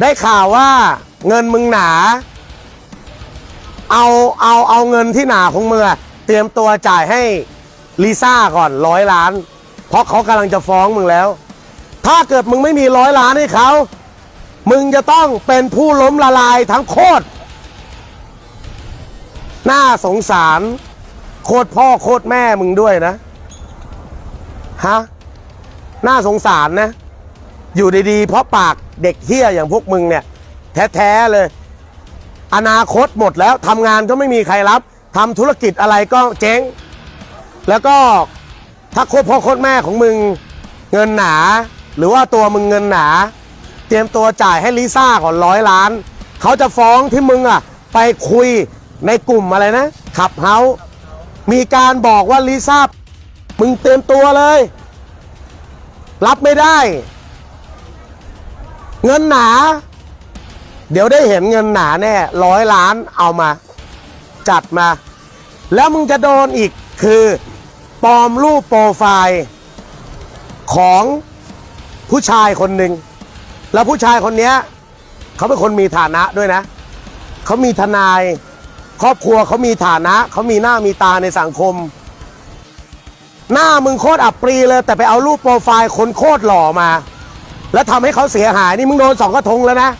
ได้ข่าวว่าเงินมึงหนา เอาเอาเอาเงินที่หนาของมึงอะเตรียมตัวจ่ายให้ลิซ่าก่อนร้อยล้าน เพราะเขากำลังจะฟ้องมึงแล้ว ถ้าเกิดมึงไม่มีร้อยล้านให้เขา มึงจะต้องเป็นผู้ล้มละลายทั้งโคตร น่าสงสาร โคตรพ่อโคตรแม่มึงด้วยนะ ฮะ น่าสงสารนะ อยู่ดีๆ เพราะปากเด็กเฮี้ยอย่างพวกมึงเนี่ย แท้ๆเลย อนาคตหมดแล้วทำงานก็ไม่มีใครรับทำธุรกิจอะไรก็เจ๊ง แล้วก็ถ้าโคตรพ่อโคตรแม่ของมึงเงินหนา หรือว่าตัวมึงเงินหนา เตรียมตัวจ่ายให้ลิซ่าก่อนร้อยล้าน เขาจะฟ้องที่มึงอะ ไปคุยในกลุ่มอะไรนะขับเฮามีการบอกว่าลิซ่ามึงเตรียมตัวเลย รับไม่ได้ เงินหนา เดี๋ยวได้เห็นเงินหนาแน่ร้อยล้านเอามา จัดมา แล้วมึงจะโดนอีกคือปลอมรูปโปรไฟล์ของผู้ชายคนหนึ่งแล้วผู้ชายคนนี้เขาเป็นคนมีฐานะด้วยนะ เขามีทนาย ครอบครัวเขามีฐานะ เขามีหน้ามีตาในสังคม หน้ามึงโคตรอับปรีเลย แต่ไปเอารูปโปรไฟล์คนโคตรหล่อมา แล้วทำให้เขาเสียหายนี่มึงโดนสองกระทงแล้วนะ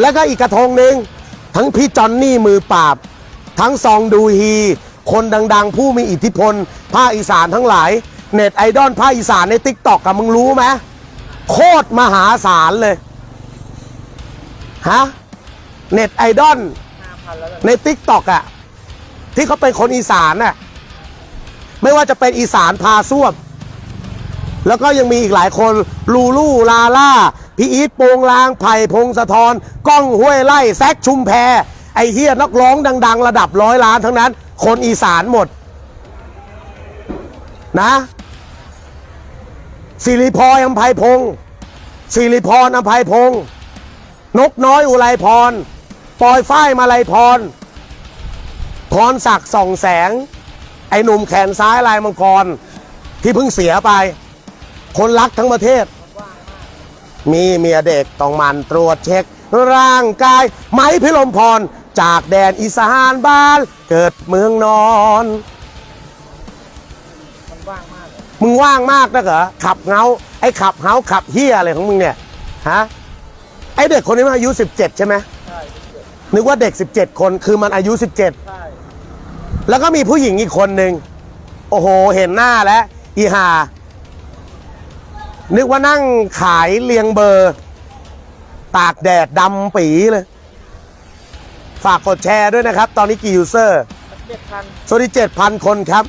แล้วก็อีกกระทงหนึ่งทั้งพี่จอนนี่มือปราบ ทั้งซองดูฮี คนดัง ๆ ผู้มีอิทธิพลภาคอีสานทั้งหลาย เน็ตไอดอลภาคอีสานในติ๊กต็อกกับมึงรู้ไหมโคตรมหาศาลเลยฮะเน็ตไอดอลในติ๊กต็อกอะที่เขาเป็นคนอีสานน่ะไม่ว่าจะเป็นอีสานพาซ่วม แล้วก็ยังมีอีกหลายคนลูลูลาล่าพี่อีทโปงลางไผ่พงศธรก้องห้วยไล่แซกชุมแพไอเฮียนักร้องดัง ๆ ระดับร้อยล้านทั้งนั้น คนอีสานหมด นะสิริพรอัมไพพงศ์สิริพรอัมไพพงศ์นกน้อยอุไรพรปอยฝ้ายมาลัยพรพรศักดิ์ส่องแสง ไอหนุ่มแขนซ้ายลายมังกร ที่เพิ่งเสียไป คนรักทั้งประเทศ มีเมียเด็กต้องมันตรวจเช็ค ร่างกายไหมพิลมพร จากแดนอีสานบ้าน เกิดเมืองนอนมึงว่างมากนะเหรอขับเงาไอ้ขับเฮาขับเฮียอะไรของมึงเนี่ยฮะไอ้เด็กคนนี้มันอายุ 17 ใช่ไหมนึกว่าเด็ก 17 คนคือมันอายุ 17แล้วก็มีผู้หญิงอีกคนหนึ่งโอ้โห เห็นหน้าแล้วอีหา นึกว่านั่งขายเรียงเบอร์ ตากแดดดำปีเลย ฝากกดแชร์ด้วยนะครับ ตอนนี้กี่ยูเซอร์เจ็ดพันสวัสดี7,000คนครับ